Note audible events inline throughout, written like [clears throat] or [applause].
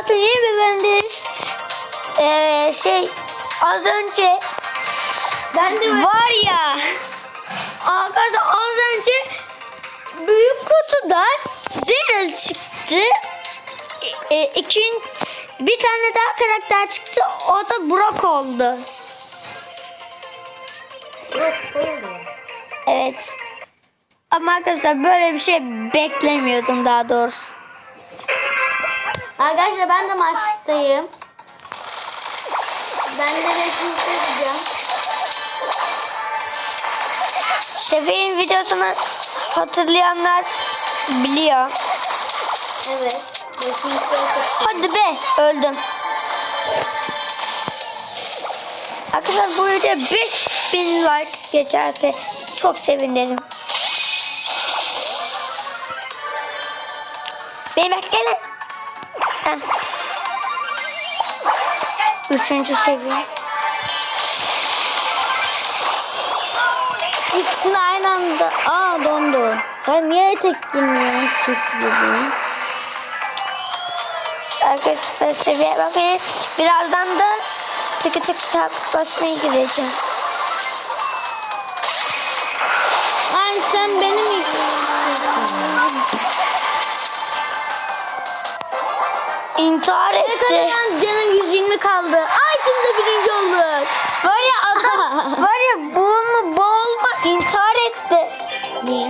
arkadaşlar yeni bir bölümdeyiz. Ee, şey az önce Ben de var ya arkadaşlar az önce büyük kutuda Daryl çıktı. E, e, iki, bir tane daha karakter çıktı. O da Brock oldu. Evet. Ama arkadaşlar böyle bir şey beklemiyordum daha doğrusu. Arkadaşlar ben de maçtayım. Ben de resim çizeceğim. Şefin videosunu hatırlayanlar biliyor. Evet. Hadi be öldüm. Arkadaşlar bu video 5000 like geçerse çok sevinirim. Beni bekleyin. Heh. Üçüncü seviye. İkisini aynı anda. Aa dondu. Sen niye tek girmiyorsun çift gibi? Arkadaşlar seviye bakın. Birazdan da tıkı tıkı saklaşmaya gireceğim. İntihar Ne etti. kadar canım 120 kaldı. Ay kim de birinci olduk. Var ya adam [laughs] var ya boğulma boğulma intihar etti. Niye?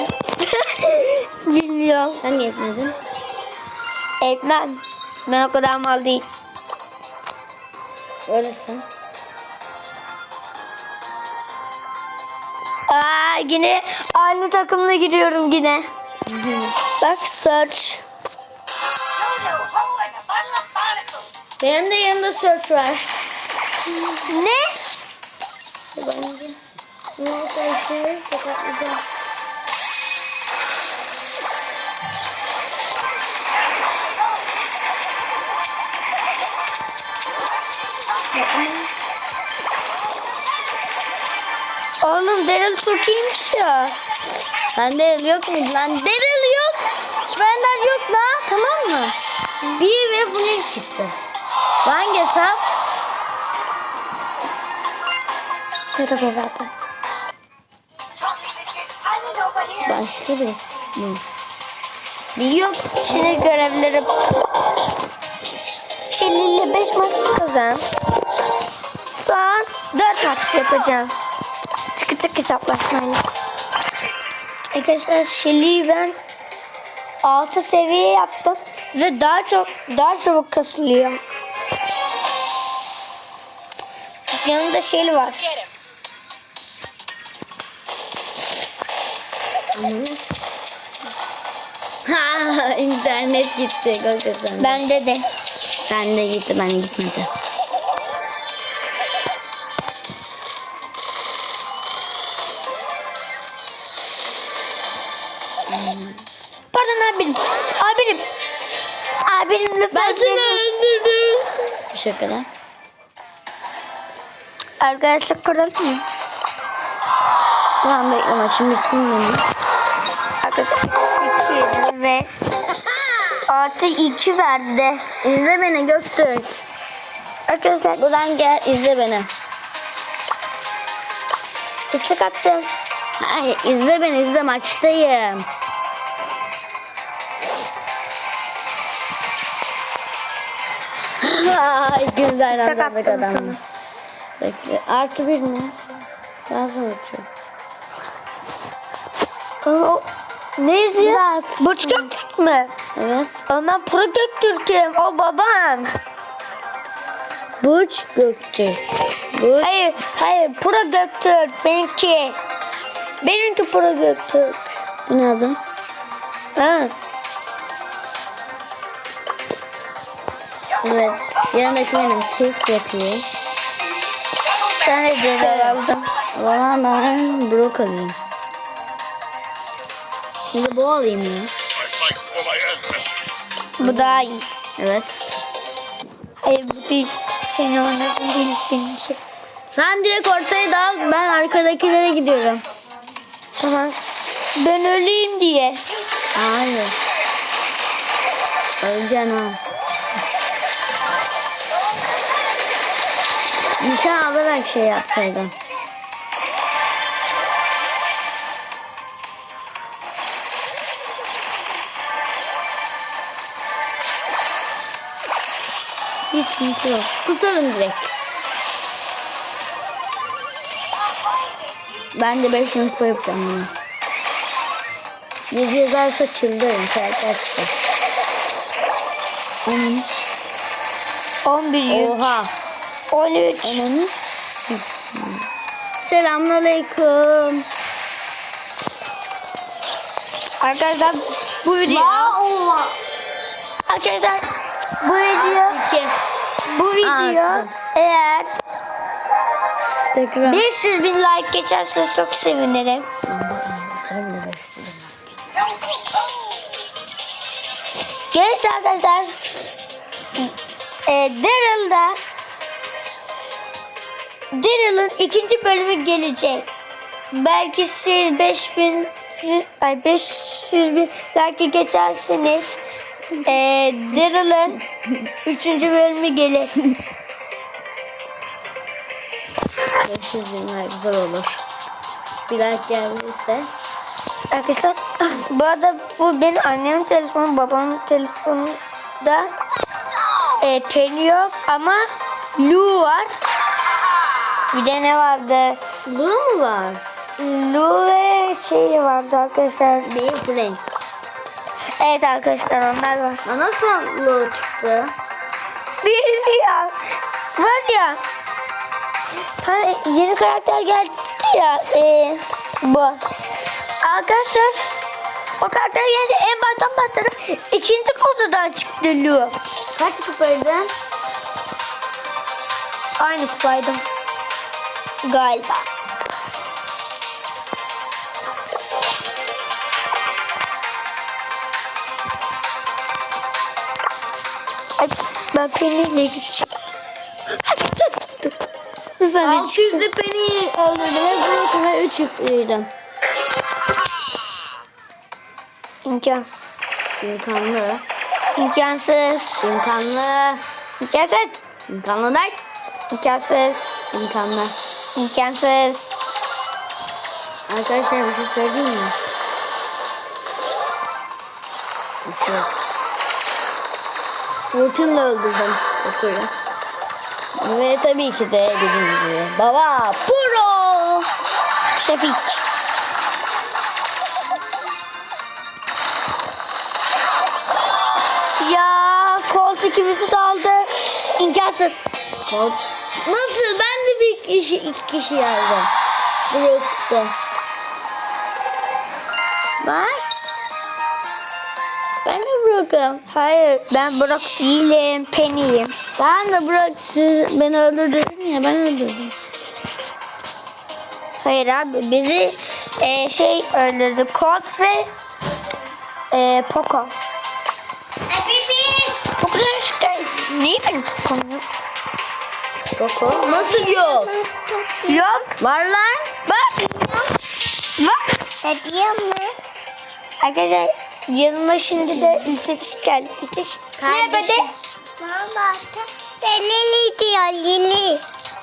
[laughs] Bilmiyorum. Sen niye etmedin? Etmem. Ben o kadar mal değil. Öylesin. Aa yine aynı takımla giriyorum yine. Bak search. Benim de yanımda search var. Ne? Bence. Ne search'ı tokatlayacağım. Oğlum Daryl çok iyiymiş ya. Sende el yok muydu lan? Daryl yok. Benden yok lan tamam mı? Bir ve Flint çıktı. Bu Hangi hesap? Merhaba zaten. Başka bir. Yok. Şimdi görevleri Şeli'yle 5 maç kazan. Son 4 maç yapacağım. Tıkı tık hesaplaşmayla. Arkadaşlar Şeli'yi ben 6 seviye yaptım. Ve daha çok daha çabuk kasılıyor. Yanında Şeli var. Ha internet gitti hakikaten. Bende de. Sen de gitti ben gitmedi. Pardon abim. Abim. Abim lütfen. Ben seni öldürdüm. Bir şakalar. Arkadaşlar kuralım? Tamam bekle maçım bitsin. Arkadaşlar 8 ve artı 2 verdi. İzle beni Göktürk. Arkadaşlar Buradan gel izle beni. istek attım. Hayır izle beni izle maçtayım. [laughs] Ay güzel anladık attım adam. sana. Bekle. Artı bir? Ben sana açıyorum. O, ne izliyor? Zat. Burç Göktürk mü? Evet. Ama ben Pro Göktürk'üm. O babam. Burç Göktürk. Burç. Hayır, hayır. Pro Göktürk. Benimki. Benimki Pro Göktürk. Bu ne adı? Ha. Evet. Yanındaki benim çift yapıyor. De ceza aldım. Zaman ben Brock alayım. Şimdi bu alayım ya. Bu daha iyi. Evet. Hayır bu değil. Seni oynadın değil benimki. Sen direkt ortaya dal. Ben arkadakilere gidiyorum. Tamam. Ben öleyim diye. Hayır. Öleceksin ha. Alarak şey yapsaydım. Hiç sıkıntı yok. Kusarım direkt. Ben de 5 gün kupa yapacağım bunu. Yüz yazarsa çıldırırım. Çıkar. Onun 11 yük. Oha. 13. Onun. Selamünaleyküm. Arkadaşlar bu video. oha. Arkadaşlar bu video. Bu video Aa, eğer Tekrar. 500 bin like geçerse çok sevinirim. Genç arkadaşlar e, Daryl'da Daryl'ın ikinci bölümü gelecek. Belki siz 5000 ay 500 bin like geçerseniz e, Daryl'ın üçüncü bölümü gelir. 500 bin like olur. Bir like gelirse. Arkadaşlar bu arada bu benim annemin telefonu babamın telefonunda e, Penny yok ama Lu var. Bir de ne vardı? Bu mu var? Lu ve şey vardı arkadaşlar. Bir Frank. Evet arkadaşlar onlar var. Aa, Nasıl Lu çıktı? Bilmiyorum. Var ya. Hani yeni karakter geldi ya. E, bu. Arkadaşlar o karakter gelince en baştan başladım. İkinci kutudan çıktı Lu. Kaç kupaydın? Aynı kupaydım. Galiba. Ay, ben benimle gideceğim. Hadi dur dur. Lütfen beni çıksın. 600'lü Penny'i öldürdüm ve Brock'u ve 3 yüklüydüm. İmkansız. İmkanlı. İmkansız. İmkanlı. İmkansız. İmkanlı der. İmkansız. İmkanlı. İmkansız. Arkadaşlar bir şey söyleyeyim mi? Bir şey yok. Ultimle öldürdüm. Bakıyorum. Ve tabii ki de birinci. Baba Pro. Şefik. Ya Colt ikimizi de aldı. İmkansız. Nasıl? Ben bir kişi, iki kişi yazdım. Brock'ta. Bak. Ben de Brock'um. Hayır ben Brock değilim. Penny'yim. Ben de Brock siz beni öldürdün ya ben öldürdüm. Hayır abi bizi e, şey öldürdü. Colt ve e, Poco. Kadar şey. Niye benim Poco'm yok? Poco. Nasıl yok? Yok. Var lan. Bak. Bak. Hediyem mi? Arkadaşlar yanıma şimdi de İltiş geldi. İltiş. Merhaba de. Mama. Lili diyor Lili.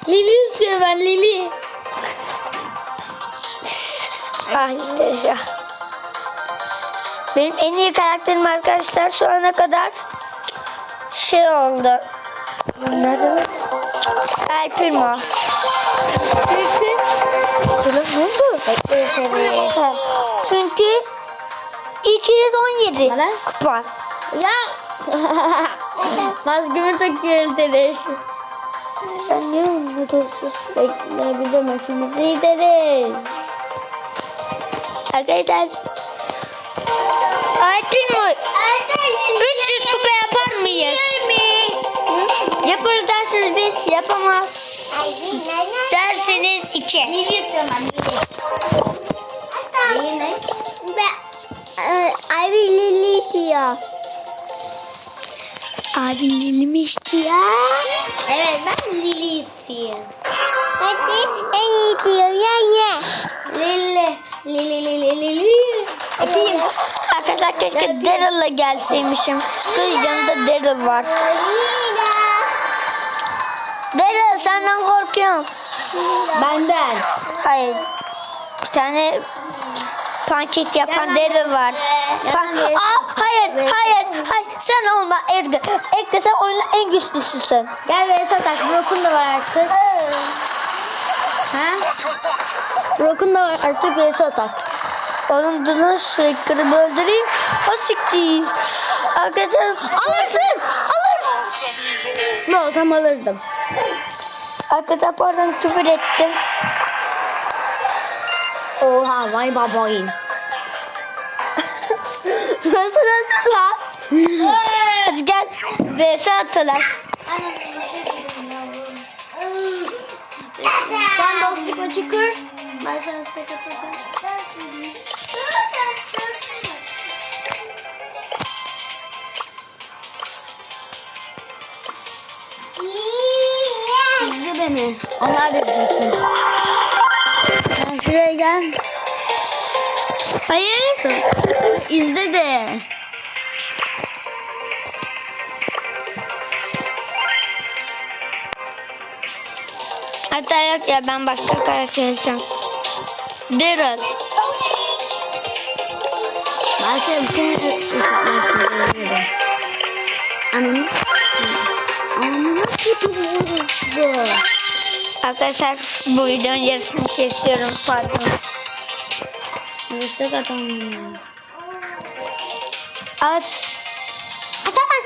Lili istiyor ben Lili. [laughs] Ah İltiş ya. Benim en iyi karakterim arkadaşlar şu ana kadar şey oldu. Nerede? El Primo. Çünkü ne oldu? Çünkü 217 Neden? kupa. Ya. Maskemi takıyorum seni. Sen niye anlatıyorsun? Bekle bir de maçımızı gideriz. Arkadaşlar Alpin mi? 300 kupa yapar mıyız? Yaparız derseniz bir yapamaz. Derseniz 2. Lili istiyorum ben Lili. Lili ne? Abi Lili diyor. Abi elimi içti ya. Evet ben Lili istiyorum. Hadi en iyi diyor ya ya. Lili. Lili Lili Lili. Öpeyim. Arkadaşlar keşke Daryl'la gelseymişim. Çünkü yanında Daryl var. Daryl senden korkuyorum. Benden. Hayır. Bir tane pankek yapan Daryl var. Pa- Aa, hayır, hayır, hayır. Sen olma Edgar. Edgar sen oyunun en güçlüsüsün. Gel ve satak. Brock'un da var artık. Ha? Brock'un da var artık ve satak. Oğlum dur şu Edgar'ı öldüreyim. O siktir. Arkadaşlar alırsın. Alır. Ne olsam alırdım. Arkadaşlar pardon küfür ettim. Oha vay babayın. Nasıl lan? Hadi gel. VS atalım. Sen dostluk maçı kur. Ben sana stack atacağım. Beni. Onlar da. Sen şuraya gel. Hayır. İzle de. Hatta yok ya ben başka karakter alacağım. Daryl. Söylüyorum. Ananı. Ananı kötü bu. Arkadaşlar bu videonun yarısını kesiyorum. Pardon. Destek atamıyorum. At. Hasan.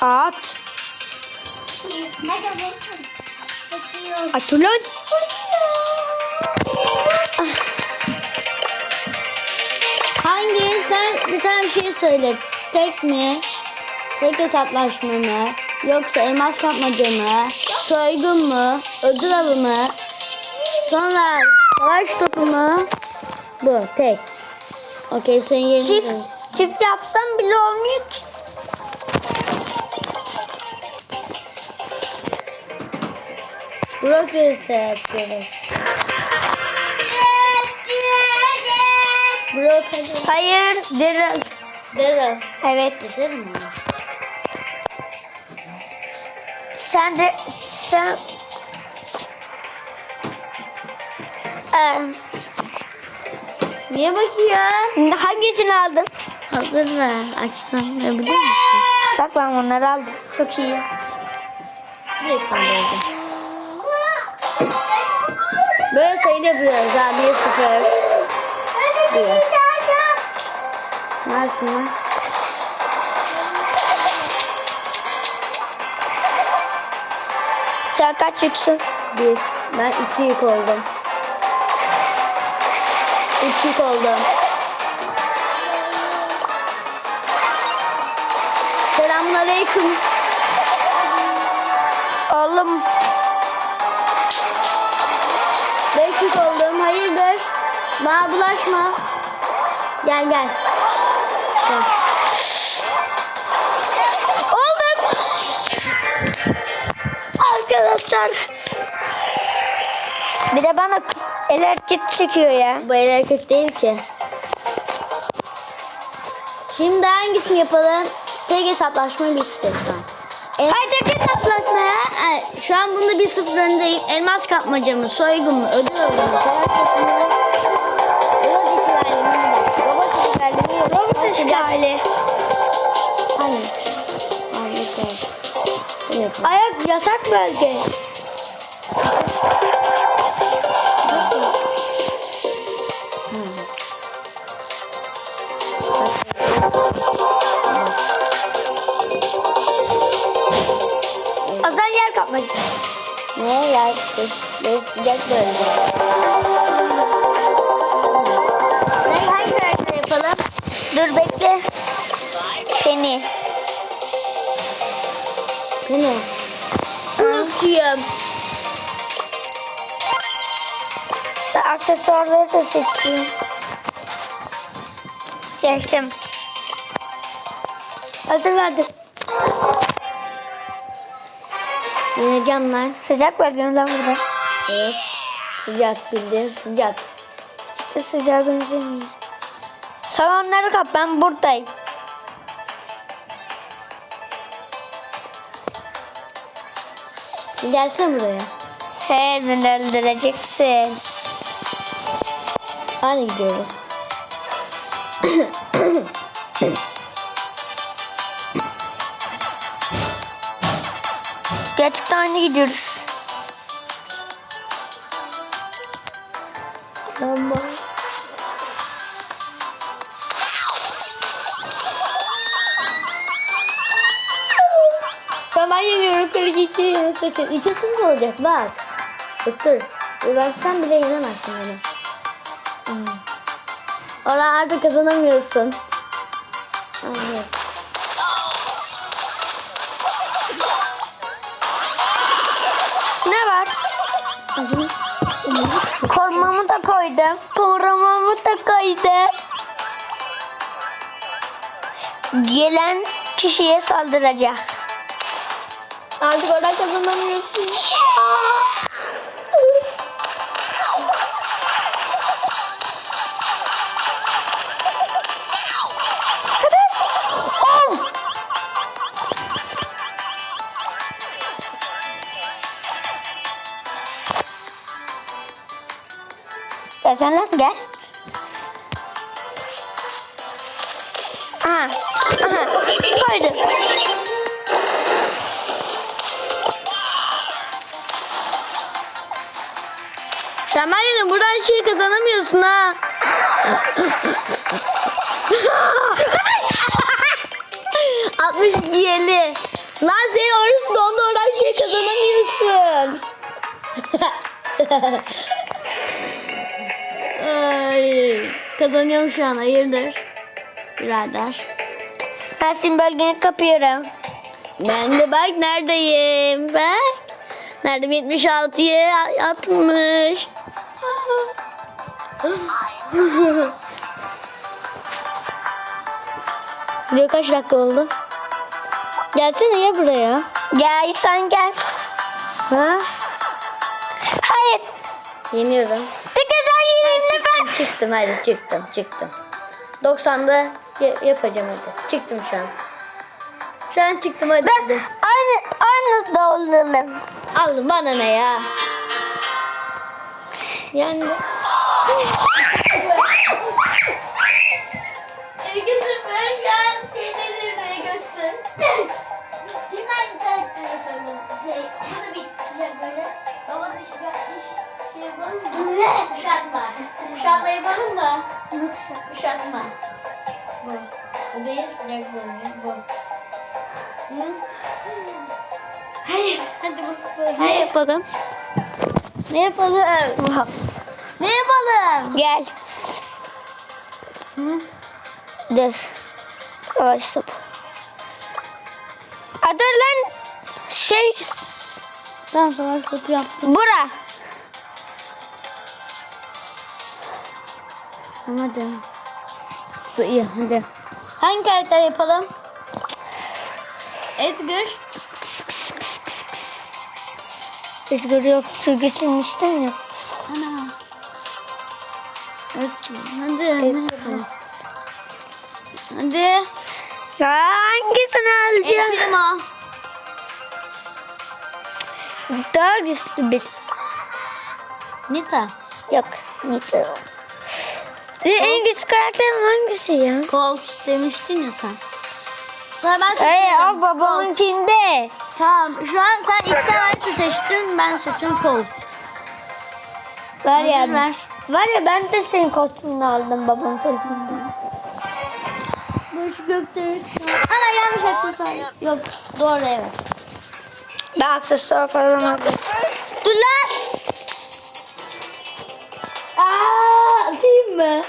At. At ulan. Hangi? Sen bir tane bir şey söyle. Tek mi? Tek hesaplaşma mı? Yoksa elmas kapmaca mı? Soygun mu? Ödül avı mı? Sonra savaş topu mu? Bu tek. Okey senin yerini Çift, söyle. çift yapsam bile olmuyor ki. İse yapıyoruz. Blok hadi. Hayır. Daryl. Daryl. Evet. Bitirir mi? Sen de sen Ee, Niye bakıyorsun? hangisini aldın? Hazır ver. Açsam ne biliyor musun? Bak ben onları aldım. Çok iyi. Bir sandalye. Böyle sayı yapıyoruz ha. Bir sıfır. Bir. Neresin Sen kaç yüksün? Bir. Ben iki yük oldum. Üç yük oldum. Selamun aleyküm. Oğlum Beş yük oldum. Hayırdır? Bana bulaşma. Gel gel. Gel. Arkadaşlar. Bir de bana el hareket çekiyor ya. Bu el hareket değil ki. Şimdi hangisini yapalım? Tek hesaplaşma bitti şu an. El- Hadi tek hesaplaşma ya. Evet, şu an bunda bir sıfır öndeyim. Elmas kapmaca mı, soygun mu, ödül avı mı? Robot işgali. Hani? Hayır. Ayak yasak bölge. Ne yaptı? Ben sıcak bölge. Ne hangi karakter yapalım? Dur bekle. Seni. Bu ne? Unutuyum. Aksesuarları da seçeyim. Seçtim. Hazır verdim. Yeneceğim lan. Sıcak var lan burada. Evet. Sıcak bildiğin sıcak. İşte sıcağa benzemiyor. Sen onları kap ben buradayım. Gelsene buraya. He beni öldüreceksin. Hadi gidiyoruz. [clears throat] Aynı gidiyoruz. Tamam. Tamam yemiyorum. 42 28. İkisini de olacak bak. Dur. Uğraşsan bile yenemezsin beni. Hmm. Ona artık kazanamıyorsun. Korumamı da koydum. Gelen kişiye saldıracak. Artık oradan kazanamıyorsun. Sen lan gel. Aha. Aha. Koydum. Sen ben yedim. Buradan şey kazanamıyorsun ha. [laughs] Altmış yedi. Lan senin orası dondu oradan şey kazanamıyorsun. [laughs] kazanıyorum şu an hayırdır birader. Ben senin bölgeni kapıyorum. Ben de bak neredeyim bak. Neredeyim 76'ya 60. Video kaç dakika oldu? Gelsene ya buraya. Gel sen gel. Ha? Hayır. Yeniyorum. Peki ben yeneyim lütfen. Çıktım hadi çıktım çıktım. 90'da ya- yapacağım hadi. Çıktım şu an. Şu an çıktım hadi. Ben hadi. aynı aynı olalım. Alın bana ne ya? Yani. Şey, bu da bitecek böyle. Baba dışı iş şey yapalım mı? Kuşatma. Kuşatma. Bu. Bu değil sıcak bölge. Bu. Hı? Hayır. Hadi bu. bu- Ne yapalım? Ne yapalım? Ne yapalım? Gel. Dur. Savaş. Aa, dur lan. Şey. Ben savaş topu yaptım. Bura. Hadi. Bu iyi hadi. Hangi karakter yapalım? Edgar. Rüzgar yok. Çünkü silmiştim ya. Sana. Hadi. Hadi. Hadi. Ya hangisini alacağım? Primo. Daha güçlü bir. Nita. Yok. Nita. Ve en güçlü karakterim hangisi ya? Colt demiştin ya sen. Sonra ben Hayır seçiyorum. o babamınkinde. Tamam. Şu an sen ilk kartı seçtin. Ben seçiyorum Colt. Var ya. Hazır ver. Var ya ben de senin kostümünü aldım babamın tarafından. Burç Göktürk. Ana yanlış aksesuar. Yok. Doğru evet. Ben aksesuar falan aldım. Dur lan. This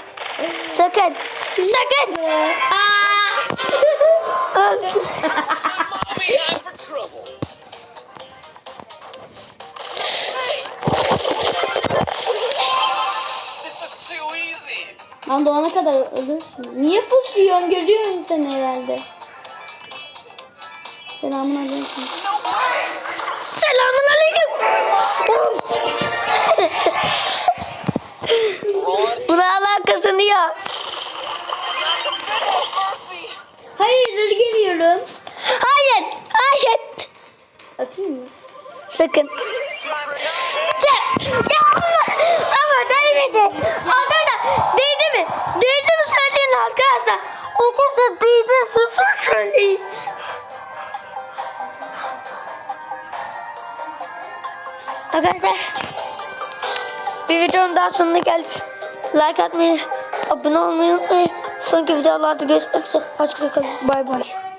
is too easy. Ben doğana kadar ölürsün. Niye pusuyorsun? Görüyorum seni herhalde. Selamun aleyküm. Selamun aleyküm. Ron, Buna mercy. Hayır geliyorum. Hayır. Hayır. Atayım mı? Sakın. Ama, değmedi. Arkadaşlar değdi mi? Değdi mi söyleyin arkadaşlar. Arkadaşlar değdi. Susun söyleyin. Arkadaşlar bir videonun daha sonuna geldik. Like atmayı, abone olmayı unutmayın. Sonraki videolarda görüşmek üzere. Hoşçakalın. Bay bay.